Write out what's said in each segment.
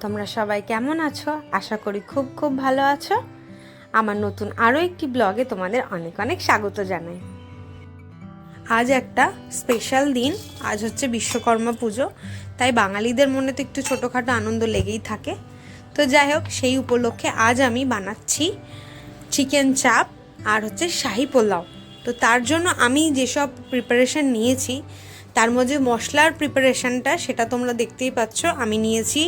তোমরা সবাই কেমন আছো? আশা করি খুব খুব ভালো আছো। আমার নতুন আরও একটি ব্লগে তোমাদের অনেক অনেক স্বাগত জানাই। আজ একটা স্পেশাল দিন, আজ হচ্ছে বিশ্বকর্মা পুজো, তাই বাঙালিদের মনে তো একটু ছোটোখাটো আনন্দ লেগেই থাকে। তো যাই হোক, সেই উপলক্ষে আজ আমি বানাচ্ছি চিকেন চাপ আর হচ্ছে শাহি পোলাও। তো তার জন্য আমি যেসব প্রিপারেশন নিয়েছি তার মধ্যে মশলার প্রিপারেশনটা সেটা তোমরা দেখতেই পাচ্ছ। আমি নিয়েছি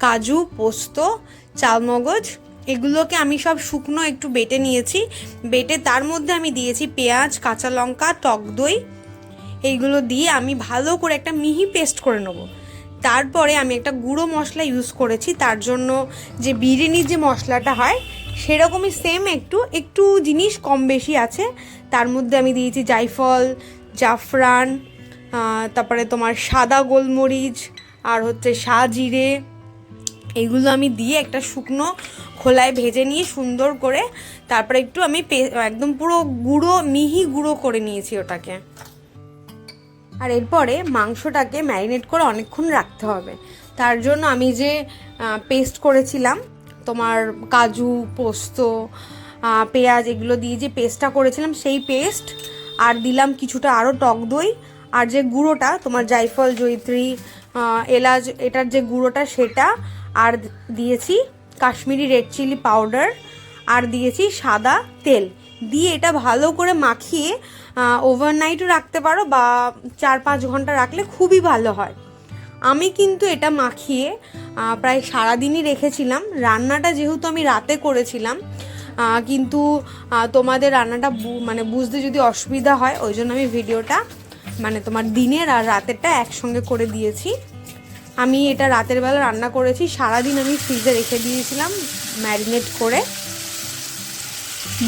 কাজু, পোস্ত, চালমগজ। এগুলোকে আমি সব শুকনো একটু বেটে নিয়েছি। বেটে তার মধ্যে আমি দিয়েছি পেঁয়াজ, কাঁচা লঙ্কা, টক দই। এইগুলো দিয়ে আমি ভালো করে একটা মিহি পেস্ট করে নেব। তারপরে আমি একটা গুঁড়ো মশলা ইউজ করেছি। তার জন্য যে বিরিয়ানির যে মশলাটা হয়, সেরকমই সেম একটু একটু জিনিস কম বেশি আছে। তার মধ্যে আমি দিয়েছি জায়ফল, জাফরান তারপরে তোমার সাদা গোলমরিচ আর হচ্ছে জিরে এগুলো আমি দিয়ে একটা শুকনো খোলায় ভেজে নিয়ে সুন্দর করে তারপরে একটু আমি একদম পুরো গুঁড়ো, মিহি গুঁড়ো করে নিয়েছি ওটাকে। আর এরপরে মাংসটাকে ম্যারিনেট করে অনেকক্ষণ রাখতে হবে। তার জন্য আমি যে পেস্ট করেছিলাম, তোমার কাজু, পোস্ত পেঁয়াজ, এগুলো দিয়ে যে পেস্টটা করেছিলাম, সেই পেস্ট আর দিলাম কিছুটা আরও টক দই আর যে গুঁড়োটা তোমার জায়ফল জয়িত্রী আহ, এলাচ এটার যে গুঁড়োটা সেটা আর দিয়েছি কাশ্মীরি রেড চিলি পাউডার আর দিয়েছি সাদা তেল। দিয়ে এটা ভালো করে মাখিয়ে ওভারনাইটও রাখতে পারো বা চার পাঁচ ঘণ্টা রাখলে খুবই ভালো হয়। আমি কিন্তু এটা মাখিয়ে প্রায় সারাদিনই রেখেছিলাম। রান্নাটা যেহেতু আমি রাতে করেছিলাম কিন্তু তোমাদের রান্নাটা মানে বুঝতে যদি অসুবিধা হয় ওই জন্য আমি ভিডিওটা মানে তোমার দিনের আর রাতেরটা একসঙ্গে করে দিয়েছি। আমি এটা রাতের বেলা রান্না করেছি, সারাদিন আমি ফ্রিজে রেখে দিয়েছিলাম ম্যারিনেট করে।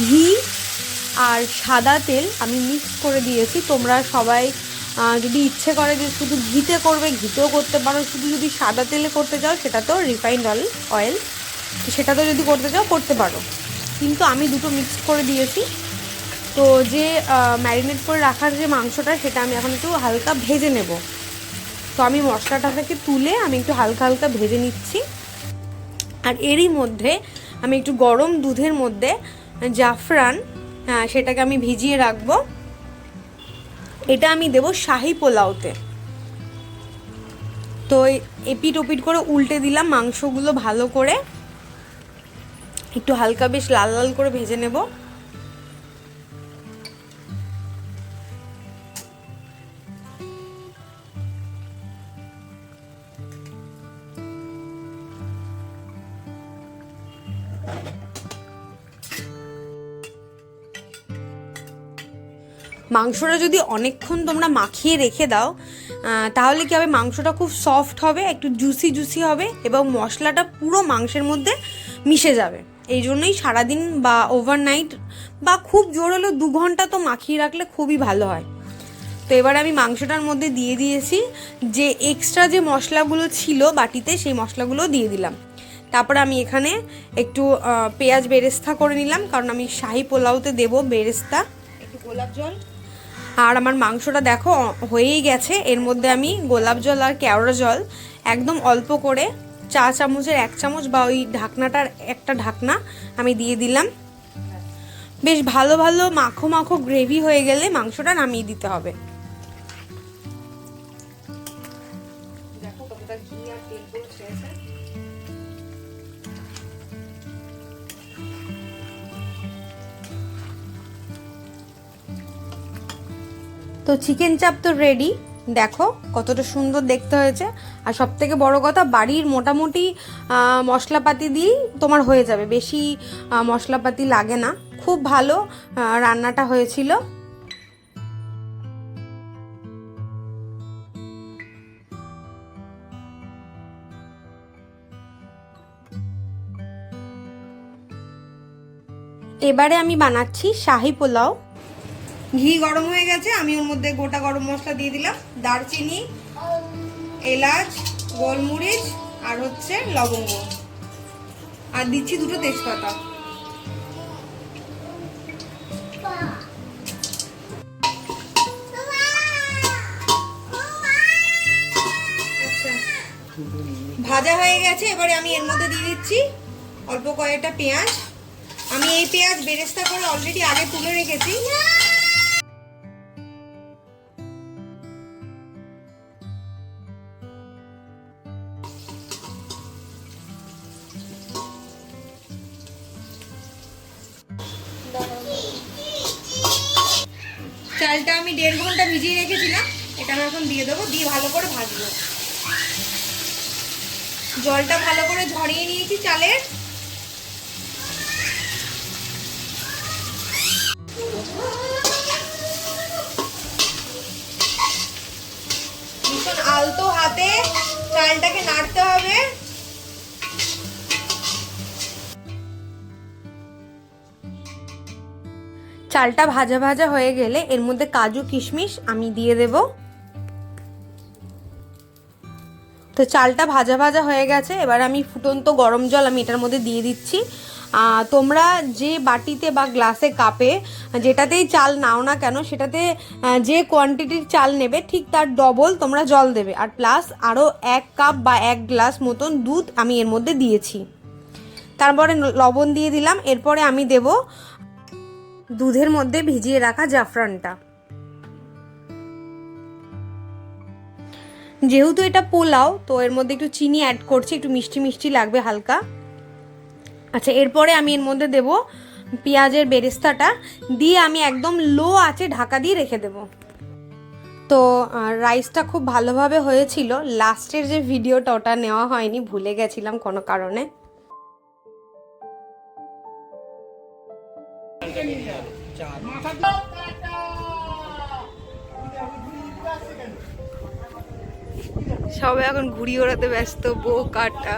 ঘি আর সাদা তেল আমি মিক্স করে দিয়েছি। তোমরা সবাই যদি ইচ্ছে করে যে শুধু ঘিতে করবে, ঘিতেও করতে পারো। শুধু যদি সাদা তেলে করতে চাও, সেটা তো রিফাইন্ড অয়েল অয়েল, সেটা তো যদি করতে চাও, করতে পারো। কিন্তু আমি দুটো মিক্স করে দিয়েছি। তো যে ম্যারিনেট করে রাখার যে মাংসটা, সেটা আমি এখন একটু হালকা ভেজে নেব। তো আমি মশলাটাকে তুলে আমি একটু হালকা হালকা ভেজে নিচ্ছি। আর এরই মধ্যে আমি একটু গরম দুধের মধ্যে জাফরান সেটাকে আমি ভিজিয়ে রাখব। এটা আমি দেব শাহি পোলাওতে। তো এপিট ওপিট করে উল্টে দিলাম মাংসগুলো ভালো করে। একটু হালকা বেশ লাল লাল করে ভেজে নেব। মাংসটা যদি অনেকক্ষণ তোমরা মাখিয়ে রেখে দাও তাহলে কি হবে? মাংসটা খুব সফট হবে, একটু জুসি জুসি হবে এবং মশলাটা পুরো মাংসের মধ্যে মিশে যাবে। এই জন্যই সারাদিন বা ওভারনাইট বা খুব জোর হলেও দু ঘণ্টা তো মাখিয়ে রাখলে খুবই ভালো হয়। তো এবার আমি মাংসটার মধ্যে দিয়ে দিয়েছি যে এক্সট্রা যে মশলাগুলো ছিল বাটিতে, সেই মশলাগুলো দিয়ে দিলাম। তারপরে আমি এখানে একটু পেঁয়াজ বেরেস্তা করে নিলাম, কারণ আমি শাহি পোলাওতে দেবো বেরেস্তা। একটু গোলাপ জল। আর আমার মাংসটা দেখো, হয়েই গেছে। এর মধ্যে আমি গোলাপ জল আর কেওড়া জল একদম অল্প করে চা চামচের এক চামচ বা ওই ঢাকনাটার একটা ঢাকনা আমি দিয়ে দিলাম। বেশ ভালো ভালো মাখো মাখো গ্রেভি হয়ে গেলে মাংসটা নামিয়ে দিতে হবে। দেখো কতটা ঘি আর তেল তো চিকেন চাপ তো রেডি দেখো, কতটা সুন্দর দেখতে হয়েছে। আর সব থেকে বড় কথা, বাড়ির মোটামুটি মশলাপাতি দিয়েই তোমার হয়ে যাবে। বেশি মশলাপাতি লাগে না। খুব ভালো রান্নাটা হয়েছিল। এবারে আমি বানাচ্ছি শাহি পোলাও। ঘি গরম হয়ে গেছে, আমি ওর মধ্যে গোটা গরম মশলা দিয়ে দিলাম। দারচিনি, এলাচ, গোলমরিচ আর হচ্ছে লবঙ্গ। আর দিচ্ছি দুটো তেজপাতা। ভাজা হয়ে গেছে, এবারে আমি এর মধ্যে দিয়ে দিচ্ছি অল্প কয়েকটা পেঁয়াজ। আমি এই পেঁয়াজ বেরেস্তা করে অলরেডি আগে তুলে রেখেছি। আমি দেড় ঘণ্টা ভিজিয়ে রেখেছিলাম, এটা আমি এখন দিয়ে দেবো, দিয়ে ভালো করে ভাজবো। জলটা ভালো করে ঝরিয়ে নিয়েছি চালের। ভীষণ আলতো হাতে চালটাকে নাড়তে হবে। চালটা ভাজা ভাজা হয়ে গেলে এর মধ্যে কাজু, কিশমিশ আমি দিয়ে দেব। তো চালটা ভাজা ভাজা হয়ে গেছে, এবার আমি ফুটন্ত গরম জল আমি এটার মধ্যে দিয়ে দিচ্ছি। তোমরা যে বাটিতে বা গ্লাসে কাপে, যেটাতেই চাল নাও না কেন, সেটাতে যে কোয়ান্টিটির চাল নেবে, ঠিক তার ডবল তোমরা জল দেবে। আর প্লাস আরও এক কাপ বা এক গ্লাস মতন দুধ আমি এর মধ্যে দিয়েছি। তারপরে লবণ দিয়ে দিলাম, এরপরে আমি দেব দুধের মধ্যে ভিজিয়ে রাখা জাফরানটা। যেহেতু এটা পোলাও, তো এর মধ্যে একটু চিনি অ্যাড করছি, একটু মিষ্টি মিষ্টি লাগবে হালকা। আচ্ছা এরপরে আমি এর মধ্যে দেব পেঁয়াজের বেরেস্তাটা। দিয়ে আমি একদম লো আছে ঢাকা দিয়ে রেখে দেব। তো রাইসটা খুব ভালোভাবে হয়েছিল। লাস্টের যে ভিডিওটা ওটা নেওয়া হয়নি, ভুলে গেছিলাম কোনো কারণে। সবাই এখন ঘুড়ি ওড়াতে ব্যস্ত বউ কাটা।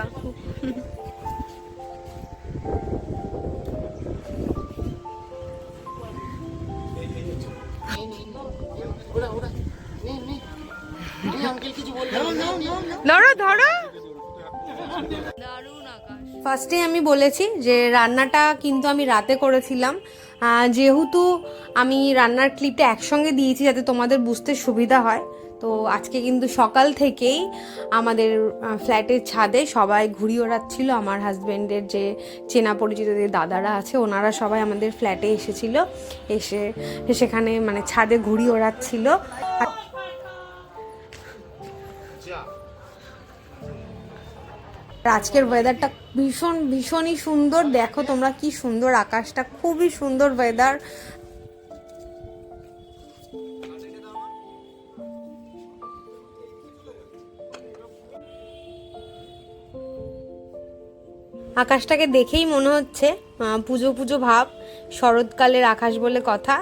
ধরো ধরো। ফার্স্টে আমি বলেছি যে রান্নাটা কিন্তু আমি রাতে করেছিলাম। যেহেতু আমি রান্নার ক্লিপটা একসঙ্গে দিয়েছি যাতে তোমাদের বুঝতে সুবিধা হয়, তো আজকে কিন্তু সকাল থেকেই আমাদের ফ্ল্যাটের ছাদে সবাই ঘুরি ওড়াচ্ছিল। আমার হাজব্যান্ডের যে চেনা পরিচিত যে দাদারা আছে, ওনারা সবাই আমাদের ফ্ল্যাটে এসেছিল। এসে সেখানে মানে ছাদে ঘুড়ি ওড়াচ্ছিল। আর আজকের ওয়েদারটা ভীষণ, ভীষণই সুন্দর। দেখো তোমরা কি সুন্দর আকাশটা, খুবই সুন্দর ওয়েদার আকাশটাকে দেখেই মনে হচ্ছে পুজো পুজো ভাব, শরৎকালের আকাশ বলে কথা।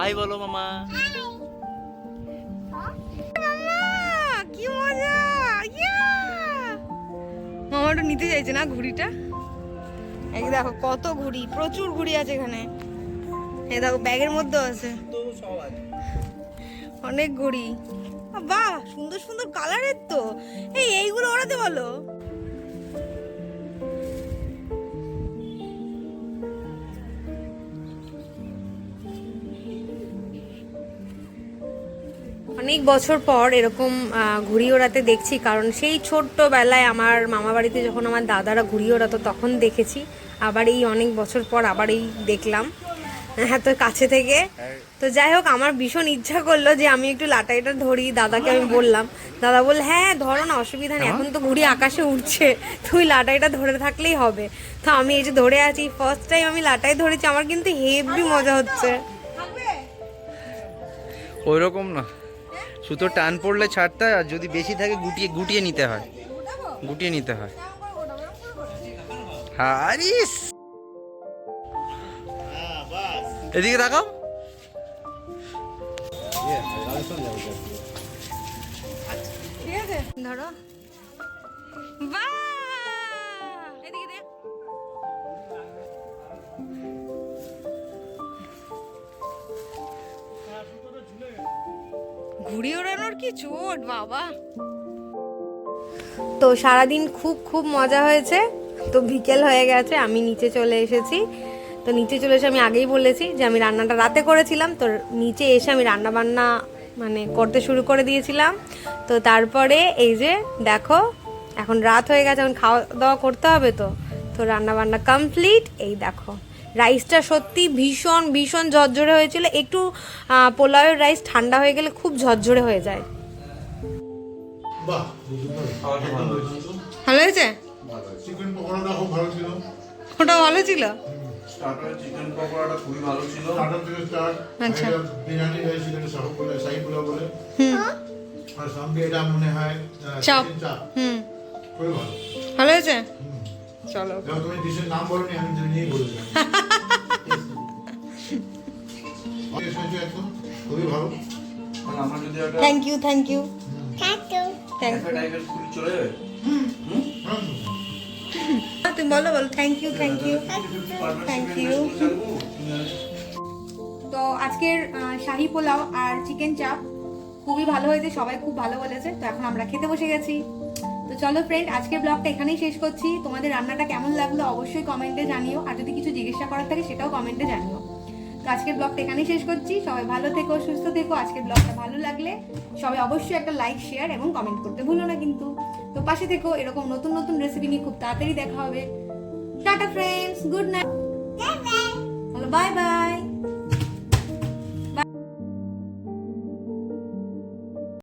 হাই বলো মামা। কি মজা। মামাটা নিতে চাইছে না ঘুড়িটা? এই দেখো কত ঘুড়ি, প্রচুর ঘুড়ি আছে এখানে। এই দেখো ব্যাগের মধ্যেও আছে। অনেক ঘুড়ি। বাহ, সুন্দর সুন্দর কালারের তো। এই, এইগুলো ওড়াতে বলো। অনেক বছর পর এরকম ঘুড়ি ওড়াতে দেখছি। কারণ সেই ছোট্টবেলায় আমার মামা বাড়িতে যখন আমার দাদারা ঘুড়ি ওড়াতো, তখন দেখেছি। আবার এই অনেক বছর পর আবার এই দেখলাম। হ্যাঁ তো কাছে থেকে। তো যাই হোক, আমার ভীষণ ইচ্ছা করল যে আমি একটু লাটাইটা ধরি, দাদাকে আমি বললাম। দাদা বল হ্যাঁ ধরো না, অসুবিধা নেই। এখন তো ঘুড়ি আকাশে উঠছে তুই লাটাইটা ধরে থাকলেই হবে। তো আমি এই যে ধরে আছি ফার্স্ট টাইম আমি লাটাই ধরেছি, আমার কিন্তু হেভি মজা হচ্ছে। ওই রকম না। সুতো টান পড়লে ছাড়তে আর যদি বেশি থাকে গুটিয়ে গুটিয়ে নিতে হয়। গুটিয়ে নিতে হয়। হারিস! এদিকে তাকাও। ধরো। বাহ! কি চোট, বাবা। তো সারাদিন খুব খুব মজা হয়েছে। তো বিকেল হয়ে গেছে, আমি নিচে চলে এসেছি। তো নিচে চলে এসে আমি আগেই বলেছি যে আমি রান্নাটা রাতে করেছিলাম। তো নিচে এসে আমি রান্না বান্না মানে করতে শুরু করে দিয়েছিলাম। তো তারপরে এই যে দেখো, এখন রাত হয়ে গেছে, এখন খাওয়া দাওয়া করতে হবে তো। তো রান্না বান্না কমপ্লিট এই দেখো। রাইসটা সত্যি ভীষণ ভীষণ ঝরঝরে হয়েছিল একটু পোলাওয়ের রাইস ঠান্ডা হয়ে গেলে খুব ঝরঝরে হয়ে যায়। ভালো হয়েছে ওটা ভালো ছিল স্টার্টার চিকেন পকোড়াটা খুবই ভালো ছিল স্টার্টার থেকে স্টার্ট আচ্ছা। বিরিয়ানি রাইস যেটা বলে সাই পোলাও বলে আর সঙ্গে এটা মনে হয় চাপ। চাপ হুম খুবই ভালো ভালো হয়েছে হুম। চলো। তুমি ডিশের নাম বলনি আমি তুমি বলে দিলাম। খুবই ভালো। কারণ আমরা যদি একটা thank you thank you thank চলে যাবে? হ্যাঁ, তুমি বলো বলো। Thank you thank you Thank you. তো আজকের শাহি পোলাও আর চিকেন চাপ খুবই ভালো হয়েছে সবাই খুব ভালো বলেছে তো এখন আমরা খেতে বসে গেছি। তো চলো ফ্রেন্ড আজকের ব্লগটা এখানেই শেষ করছি। তোমাদের রান্নাটা কেমন লাগল অবশ্যই কমেন্টে জানিও। আর যদি কিছু জিজ্ঞাসা করার থাকে সেটাও কমেন্টে জানিও। তো আজকের ব্লগটা এখানেই শেষ করছি। সবাই ভালো থেকো সুস্থ থেকো। আজকের ব্লগটা ভালো লাগলে সবাই অবশ্যই একটা লাইক শেয়ার এবং কমেন্ট করতে ভুলো না কিন্তু। তো পাশে থেকো এরকম নতুন নতুন রেসিপি নিয়ে খুব তাড়াতাড়ি দেখা হবে। Tata friends good night bye bye